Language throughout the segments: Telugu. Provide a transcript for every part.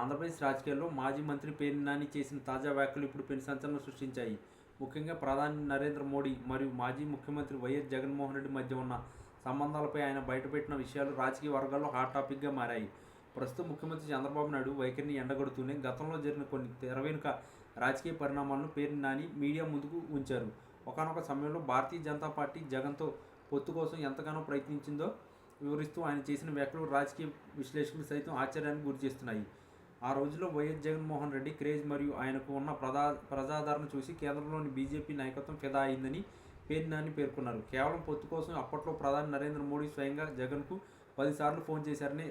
ఆంధ్రప్రదేశ్ రాజకీయాల్లో మాజీ మంత్రి పేర్ని నాని చేసిన తాజా వ్యాఖ్యలు ఇప్పుడు పెను సంచలనం సృష్టించాయి. ముఖ్యంగా ప్రధాని నరేంద్ర మోడీ మరియు మాజీ ముఖ్యమంత్రి వైఎస్ జగన్మోహన్ రెడ్డి మధ్య ఉన్న సంబంధాలపై ఆయన బయటపెట్టిన విషయాలు రాజకీయ వర్గాల్లో హాట్ టాపిక్గా మారాయి. ప్రస్తుత ముఖ్యమంత్రి చంద్రబాబు నాయుడు వైఖరిని ఎండగడుతూనే గతంలో జరిగిన కొన్ని తెర వెనుక రాజకీయ పరిణామాలను పేరు నాని మీడియా ముందుకు ఉంచారు. ఒకనొక సమయంలో భారతీయ జనతా పార్టీ జగన్తో పొత్తు కోసం ఎంతగానో ప్రయత్నించిందో వివరిస్తూ ఆయన చేసిన వ్యాఖ్యలు రాజకీయ విశ్లేషకులు సైతం ఆశ్చర్యానికి గురిచేస్తున్నాయి ఆ రోజుల్లో వైఎస్ జగన్మోహన్ రెడ్డి క్రేజ్ మరియు ఆయనకు ఉన్న ప్రజా ప్రజాదరణ చూసి కేంద్రంలోని బీజేపీ నాయకత్వం ఫిదా అయిందని పేర్నాని నాని పేర్కొన్నారు. కేవలం పొత్తు కోసం అప్పట్లో ప్రధాని నరేంద్ర మోడీ స్వయంగా జగన్కు పదిసార్లు ఫోన్ చేశారని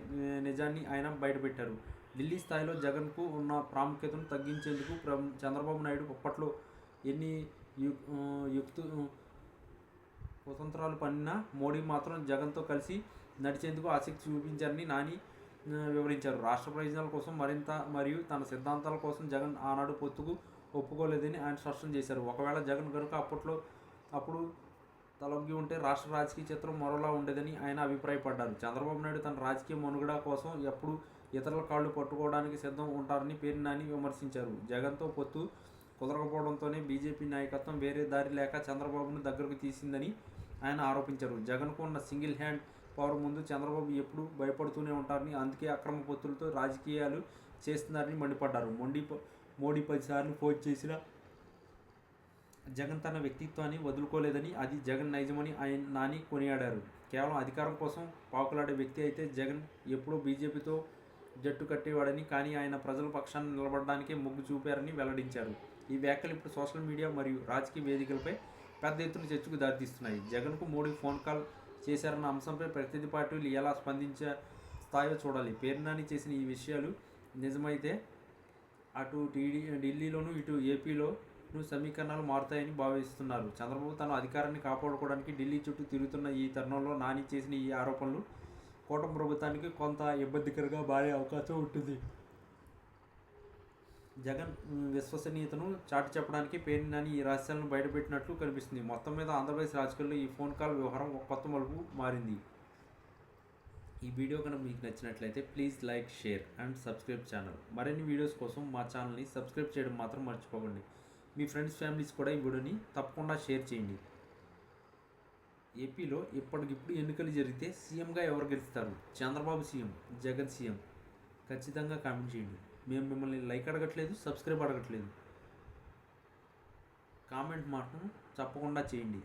నిజాన్ని ఆయన బయటపెట్టారు. ఢిల్లీ స్థాయిలో జగన్కు ఉన్న ప్రాముఖ్యతను తగ్గించేందుకు చంద్రబాబు నాయుడు అప్పట్లో ఎన్ని యుక్తు స్వతంత్రాలు పన్నినా మోడీ మాత్రం జగన్తో కలిసి నడిచేందుకు ఆసక్తి చూపించారని నాని వివరించారు. రాష్ట్ర ప్రయోజనాల కోసం మరింత మరియు తన సిద్ధాంతాల కోసం జగన్ ఆనాడు పొత్తుకు ఒప్పుకోలేదని ఆయన స్పష్టం చేశారు. ఒకవేళ జగన్ కనుక అప్పట్లో అప్పుడు తలొగ్గి ఉంటే రాష్ట్ర రాజకీయ చిత్రం మరోలా ఉండేదని ఆయన అభిప్రాయపడ్డారు. చంద్రబాబు నాయుడు తన రాజకీయ మనుగడ కోసం ఎప్పుడు ఇతరుల కాళ్ళు పట్టుకోవడానికి సిద్ధం ఉంటారని పేరు నాని విమర్శించారు. జగన్తో పొత్తు కుదరకపోవడంతోనే బీజేపీ నాయకత్వం వేరే దారి లేక చంద్రబాబును దగ్గరకు తీసిందని ఆయన ఆరోపించారు. జగన్కు ఉన్న సింగిల్ హ్యాండ్ పవర్ ముందు చంద్రబాబు ఎప్పుడు భయపడుతూనే ఉంటారని అందుకే అక్రమ పొత్తులతో రాజకీయాలు చేస్తున్నారని మండిపడ్డారు. మొండి మోడీ పదిసార్లు ఫోన్ చేసిన జగన్ తన వ్యక్తిత్వాన్ని వదులుకోలేదని అది జగన్ నైజమని ఆయన నాని కొనియాడారు. కేవలం అధికారం కోసం పాకులాడే వ్యక్తి అయితే జగన్ ఎప్పుడూ బీజేపీతో జట్టు కట్టేవాడని కానీ ఆయన ప్రజల పక్షాన్ని నిలబడడానికే మొగ్గు చూపారని వెల్లడించారు. ఈ వ్యాఖ్యలు ఇప్పుడు సోషల్ మీడియా మరియు రాజకీయ వేదికలపై పెద్ద ఎత్తున చర్చకు దారితీస్తున్నాయి. జగన్కు మోడీ ఫోన్ కాల్ చేశారన్న అంశంపై ప్రతినిధి పార్టీలు ఎలా స్పందించే స్థాయిలో చూడాలి. పేర్నాని చేసిన ఈ విషయాలు నిజమైతే అటు టీడీ ఢిల్లీలోను ఇటు ఏపీలోను సమీకరణాలు మారుతాయని భావిస్తున్నారు. చంద్రబాబు తన అధికారాన్ని కాపాడుకోవడానికి ఢిల్లీ చుట్టూ తిరుగుతున్న ఈ తరుణంలో నాని చేసిన ఈ ఆరోపణలు కూటమి ప్రభుత్వానికి కొంత ఇబ్బందికరంగా మారే అవకాశం ఉంటుంది. జగన్ విశ్వసనీయతను చాటి చెప్పడానికి పేరు నాని ఈ రహస్యాలను బయటపెట్టినట్లు కనిపిస్తుంది. మొత్తం మీద ఆంధ్రప్రదేశ్ రాజకీయాల్లో ఈ ఫోన్ కాల్ వ్యవహారం కొత్త మలుపు మారింది. ఈ వీడియో కనుక మీకు నచ్చినట్లయితే please like share and subscribe channel. మరిన్ని వీడియోస్ కోసం మా ఛానల్ని సబ్స్క్రైబ్ చేయడం మాత్రం మర్చిపోకండి. మీ ఫ్రెండ్స్ ఫ్యామిలీస్ కూడా ఈ వీడియోని తప్పకుండా షేర్ చేయండి. ఏపీలో ఇప్పటికిప్పుడు ఎన్నికలు జరిగితే సీఎంగా ఎవరు గెలుస్తారు? Chandrababu CM Jagan CM? ఖచ్చితంగా కామెంట్ చేయండి. మేము మిమ్మల్ని లైక్ అడగట్లేదు సబ్స్క్రైబ్ అడగట్లేదు. కామెంట్ మాత్రం తప్పకుండా చేయండి.